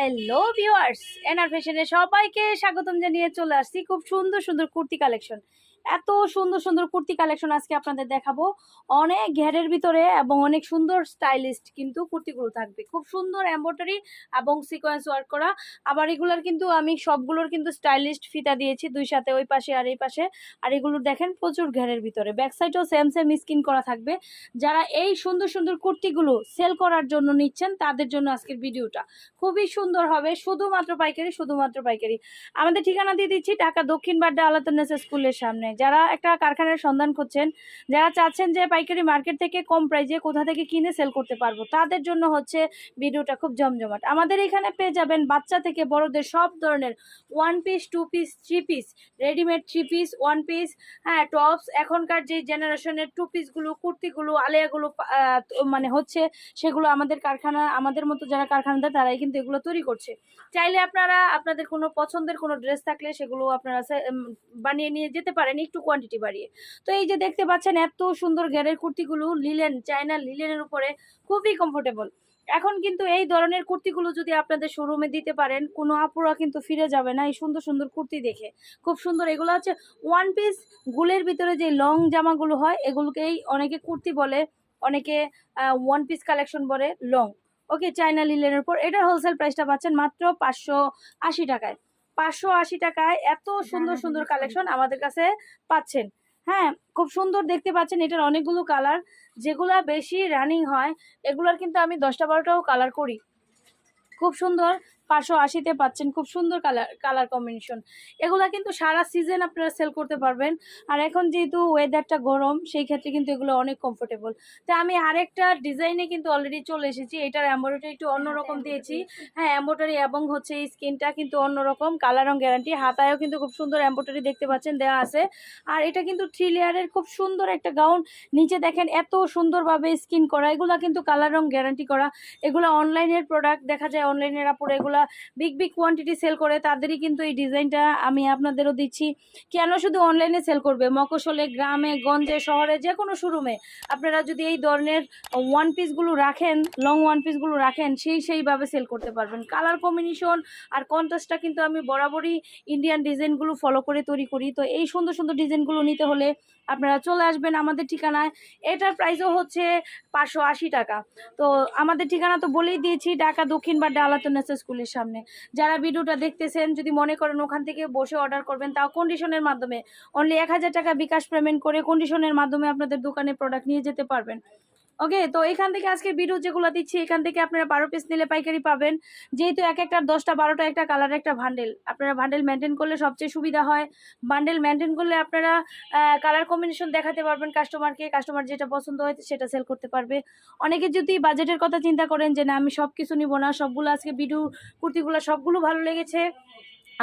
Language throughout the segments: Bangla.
হ্যালো ভিউয়ার্স এনার ফ্যাশনে সবাইকে স্বাগতম জানিয়ে চলে আসছি। খুব সুন্দর সুন্দর কুর্তি কালেকশন এত সুন্দর সুন্দর কুর্তি কালেকশন আজকে আপনাদের দেখাবো। অনেক ঘেরের ভিতরে এবং অনেক সুন্দর স্টাইলিস্ট কিন্তু কুর্তিগুলো থাকবে। খুব সুন্দর এম্ব্রয়ডারি এবং সিকোয়েন্স ওয়ার্ক করা। আবার এগুলোর কিন্তু আমি সবগুলোর কিন্তু স্টাইলিস্ট ফিতা দিয়েছি, দুই সাথে ওই পাশে আর এই পাশে। আর এগুলো দেখেন প্রচুর ঘেরের ভিতরে। ব্যাক সাইডেও সেম সেম স্কিন করা থাকবে। যারা এই সুন্দর সুন্দর কুর্তিগুলো সেল করার জন্য নিচ্ছেন, তাদের জন্য আজকের ভিডিওটা খুবই সুন্দর হবে। শুধুমাত্র পাইকারি শুধুমাত্র পাইকারি। আমাদের ঠিকানা দিয়ে দিচ্ছি, ঢাকা দক্ষিণ বাড্ডা আলাতন্নেসা স্কুলের সামনে। যারা একটা কারখানার সন্ধান করছেন যারা চাচ্ছেন যে পাইকারি মার্কেট থেকে কম প্রাইজে কোথা থেকে কিনে সেল করতে পারব, তাদের জন্য হচ্ছে ভিডিওটা খুব জমজমাট। আমাদের এখানে পেয়ে যাবেন বাচ্চা থেকে বড়দের সব ধরনের one piece two piece three piece readymade three piece one piece হ্যাঁ টপস এখনকার যে জেনারেশনের টু পিসগুলো কুর্তিগুলো, আলিয়াগুলো মানে হচ্ছে সেগুলো আমাদের কারখানা, আমাদের মতো যারা কারখানাদার, তারাই কিন্তু এগুলো তৈরি করছে। চাইলে আপনারা, আপনাদের কোনো পছন্দের কোনো ড্রেস থাকলে সেগুলো আপনারা বানিয়ে নিয়ে যেতে পারেন। একটু কোয়ান্টিটি বাড়িয়ে। তো এই যে দেখতে পাচ্ছেন এত সুন্দর ঘেরের কুর্তিগুলো লিলেন, চায়না লিলেনের উপরে, খুবই কমফোর্টেবল এখন কিন্তু এই ধরনের কুর্তিগুলো যদি আপনাদের শোরুমে দিতে পারেন, কোনো আপুরা কিন্তু ফিরে যাবে না এই সুন্দর সুন্দর কুর্তি দেখে। খুব সুন্দর, এগুলো হচ্ছে ওয়ান পিস গুলের ভিতরে যে লং জামাগুলো হয়, এগুলোকেই অনেকে কুর্তি বলে, অনেকে ওয়ান পিস কালেকশন বলে লং ওকে চায়না লিলেনের উপর, এটার হোলসেল প্রাইসটা পাচ্ছেন মাত্র পাঁচশো আশি টাকায়। পাঁচশো আশি টাকায় এত সুন্দর সুন্দর কালেকশন আমাদের কাছে পাচ্ছেন। হ্যাঁ খুব সুন্দর দেখতে পাচ্ছেন এটার অনেকগুলো কালার যেগুলা বেশি রানিং হয় এগুলার কিন্তু আমি দশটা বারোটাও কালার করি। খুব সুন্দর। পাঁচশো আশিতে পাচ্ছেন খুব সুন্দর কালার কালার কম্বিনেশন এগুলা কিন্তু সারা সিজন আপনারা সেল করতে পারবেন। আর এখন যেহেতু ওয়েদারটা গরম সেই ক্ষেত্রে কিন্তু এগুলো অনেক কমফোর্টেবল তা আমি আরেকটা ডিজাইনে কিন্তু অলরেডি চলে এসেছি। এটার এম্ব্রয়ডারি একটু অন্যরকম দিয়েছি। হ্যাঁ এম্ব্রয়ডারি এবং হচ্ছে এই স্কিনটা কিন্তু অন্যরকম কালার রং গ্যারান্টি হাতায়ও কিন্তু খুব সুন্দর এম্ব্রয়ডারি দেখতে পাচ্ছেন দেওয়া আছে। আর এটা কিন্তু থ্রি লেয়ারের খুব সুন্দর একটা গাউন নিচে দেখেন এত সুন্দরভাবে স্কিন করা। এগুলা কিন্তু কালার রং গ্যারান্টি করা। এগুলো অনলাইনের প্রোডাক্ট দেখা যায় অনলাইনের আপুরে এগুলা বিগ বিগ কোয়ান্টিটি সেল করে, তাদেরই কিন্তু এই ডিজাইনটা আমি আপনাদেরও দিচ্ছি। কেন শুধু অনলাইনে সেল করবে? মকসলে গ্রামে, গঞ্জে, শহরে যে কোনো শোরুমে আপনারা যদি এই ধরনের ওয়ান পিসগুলো রাখেন লং ওয়ান পিসগুলো রাখেন, সেই, সেইভাবে সেল করতে পারবেন। কালার কম্বিনেশন আর কন্ট্রাস্টটা কিন্তু আমি বরাবরই ইন্ডিয়ান ডিজাইনগুলো ফলো করে তৈরি করি। তো এই সুন্দর সুন্দর ডিজাইনগুলো নিতে হলে আপনারা চলে আসবেন আমাদের ঠিকানায়। এটার প্রাইসও হচ্ছে পাঁচশো আশি টাকা। তো আমাদের ঠিকানা তো বলেই দিয়েছি, ঢাকা দক্ষিণ বা ডালাতনেসা স্কুলের সামনে। যারা ভিডিওটা দেখতেছেন, যদি মনে করেন ওখান থেকে বসে অর্ডার করবেন, তাও কন্ডিশনের মাধ্যমে। অনলি এক হাজার টাকা বিকাশ পেমেন্ট করে কন্ডিশনের মাধ্যমে আপনাদের দোকানে প্রোডাক্ট নিয়ে যেতে পারবেন। ওকে তো এখান থেকে আজকে ভিডিও যেগুলো দিচ্ছি, এখান থেকে আপনারা বারো পিস নিলে পাইকারি পাবেন। যেহেতু এক একটা দশটা, বারোটা একটা কালার একটা ভান্ডেল আপনারা ভান্ডেল মেনটেন করলে সবচেয়ে সুবিধা হয়। বান্ডেল মেনটেন করলে আপনারা কালার কম্বিনেশন দেখাতে পারবেন কাস্টমারকে কাস্টমার যেটা পছন্দ হয় সেটা সেল করতে পারবে। অনেকে যদি বাজেটের কথা চিন্তা করেন যে, না, আমি সব কিছু নিব না, সবগুলো আজকে ভিডিও কুর্তিগুলো সবগুলো ভালো লেগেছে।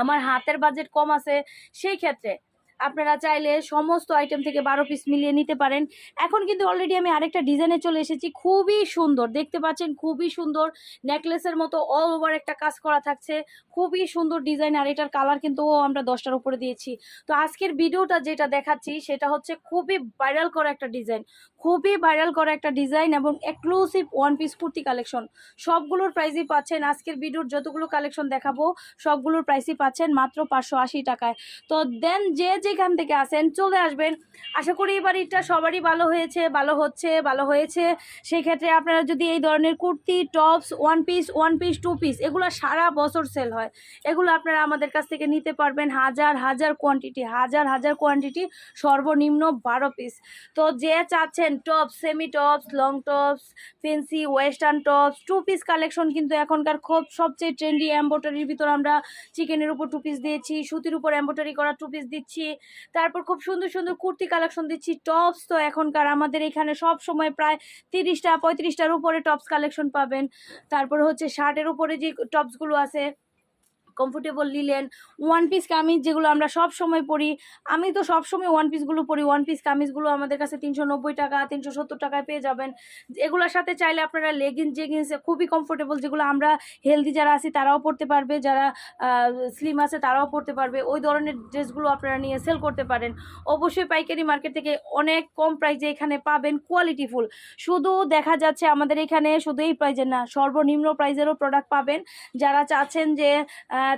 আমার হাতের বাজেট কম আছে। সেই ক্ষেত্রে আপনারা চাইলে সমস্ত আইটেম থেকে বারো পিস মিলিয়ে নিতে পারেন। এখন কিন্তু অলরেডি আমি আরেকটা ডিজাইনে চলে এসেছি। খুবই সুন্দর। দেখতে পাচ্ছেন, খুবই সুন্দর নেকলেসের মতো অল ওভার একটা কাজ করা থাকছে। খুবই সুন্দর ডিজাইন আর এটার কালার কিন্তু ও আমরা দশটার উপরে দিয়েছি। তো আজকের ভিডিওটা যেটা দেখাচ্ছি, সেটা হচ্ছে খুবই ভাইরাল করা একটা ডিজাইন খুবই ভাইরাল করা একটা ডিজাইন এবং exclusive one piece kurti collection সবগুলোর প্রাইসই পাচ্ছেন। আজকের ভিডিওর যতগুলো কালেকশন দেখাবো, সবগুলোর প্রাইসই পাচ্ছেন মাত্র পাঁচশো আশি টাকায়। তো দেন যে যেখান থেকে আসেন চলে আসবেন। আশা করি এবার ঈদটা সবারই ভালো হয়েছে, ভালো হচ্ছে, ভালো হয়েছে। সেই ক্ষেত্রে আপনারা যদি এই ধরনের kurti, tops one piece one piece two piece এগুলো সারা বছর সেল হয়। এগুলো আপনারা আমাদের কাছ থেকে নিতে পারবেন হাজার হাজার কোয়ান্টিটি হাজার হাজার কোয়ান্টিটি সর্বনিম্ন বারো পিস তো যে চাচ্ছেন tops semi tops long tops fancy western tops two piece collection কিন্তু এখনকার খুব সবচেয়ে ট্রেন্ডি এম্ব্রয়ডারির ভিতর আমরা চিকেনের উপর টু পিস দিয়েছি, সুতির উপর এম্ব্রয়ডারি করা টু পিস দিচ্ছি। তারপর খুব সুন্দর সুন্দর কুর্তি কালেকশন দিচ্ছি, টপস তো এখনকার আমাদের এখানে সব সময় প্রায় তিরিশটা, পঁয়ত্রিশটার উপরে টপস কালেকশন পাবেন। তারপর হচ্ছে শার্টের উপরে যে টপসগুলো আছে কমফোর্টেবল নিলেন। ওয়ান পিস কামিজ যেগুলো আমরা সব সময় পরি, আমি তো সব সময় ওয়ান পিসগুলো পরি। ওয়ান পিস কামিজগুলো আমাদের কাছে তিনশো নব্বই টাকা, তিনশো সত্তর টাকায় পেয়ে যাবেন। এগুলোর সাথে চাইলে আপনারা লেগিংস জেগিংস খুবই কমফোর্টেবল যেগুলো আমরা হেলদি যারা আছি তারাও পরতে পারবে, যারা স্লিম আছে তারাও পরতে পারবে। ওই ধরনের ড্রেসগুলো আপনারা নিয়ে সেল করতে পারেন। অবশ্যই পাইকারি মার্কেট থেকে অনেক কম প্রাইসে এখানে পাবেন কোয়ালিটিফুল শুধু দেখা যাচ্ছে আমাদের এখানে শুধু এই প্রাইজের না, সর্বনিম্ন প্রাইজেরও প্রোডাক্ট পাবেন। যারা চাচ্ছেন যে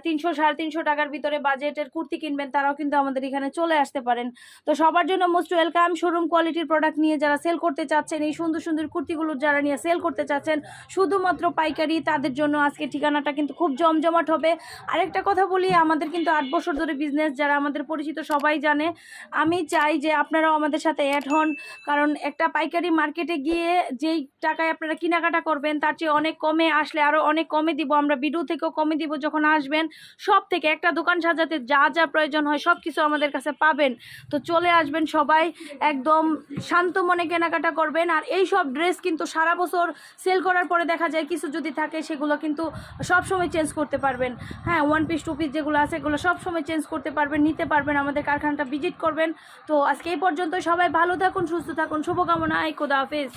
তিনশো, সাড়ে তিনশো টাকার ভিতরে বাজেটের কুর্তি কিনবেন, তারাও কিন্তু আমাদের এখানে চলে আসতে পারেন। তো সবার জন্য মোস্ট ওয়েলকাম শোরুম কোয়ালিটির প্রোডাক্ট নিয়ে যারা সেল করতে চাচ্ছেন, এই সুন্দর সুন্দর কুর্তিগুলো যারা নিয়ে সেল করতে চাচ্ছেন, শুধুমাত্র পাইকারি, তাদের জন্য আজকে ঠিকানাটা কিন্তু খুব জমজমাট হবে। আরেকটা কথা বলি, আমাদের কিন্তু আট বছর ধরে বিজনেস যারা আমাদের পরিচিত সবাই জানে। আমি চাই যে আপনারাও আমাদের সাথে অ্যাড হন, কারণ একটা পাইকারি মার্কেটে গিয়ে যেই টাকায় আপনারা কেনাকাটা করবেন, তার চেয়ে অনেক কমে আসলে আরও অনেক কমে দিব। আমরা ভিডিও থেকেও কমে দিব যখন আসবেন। সব থেকে একটা দোকান সাজাতে যা যা প্রয়োজন হয় সব কিছু আমাদের কাছে পাবেন। তো চলে আসবেন সবাই একদম শান্ত মনে কেনাকাটা করবেন। আর এই সব ড্রেস কিন্তু সারা বছর সেল করার পরে দেখা যায় কিছু যদি থাকে সেগুলো কিন্তু সব সময় চেঞ্জ করতে পারবেন। হ্যাঁ ওয়ান পিস টু পিস যেগুলো আছে এগুলো সব সময় চেঞ্জ করতে পারবেন, নিতে পারবেন, আমাদের কারখানাটা ভিজিট করবেন। তো আজকে এই পর্যন্ত সবাই ভালো থাকুন, সুস্থ থাকুন। শুভকামনা, খোদা হাফেজ।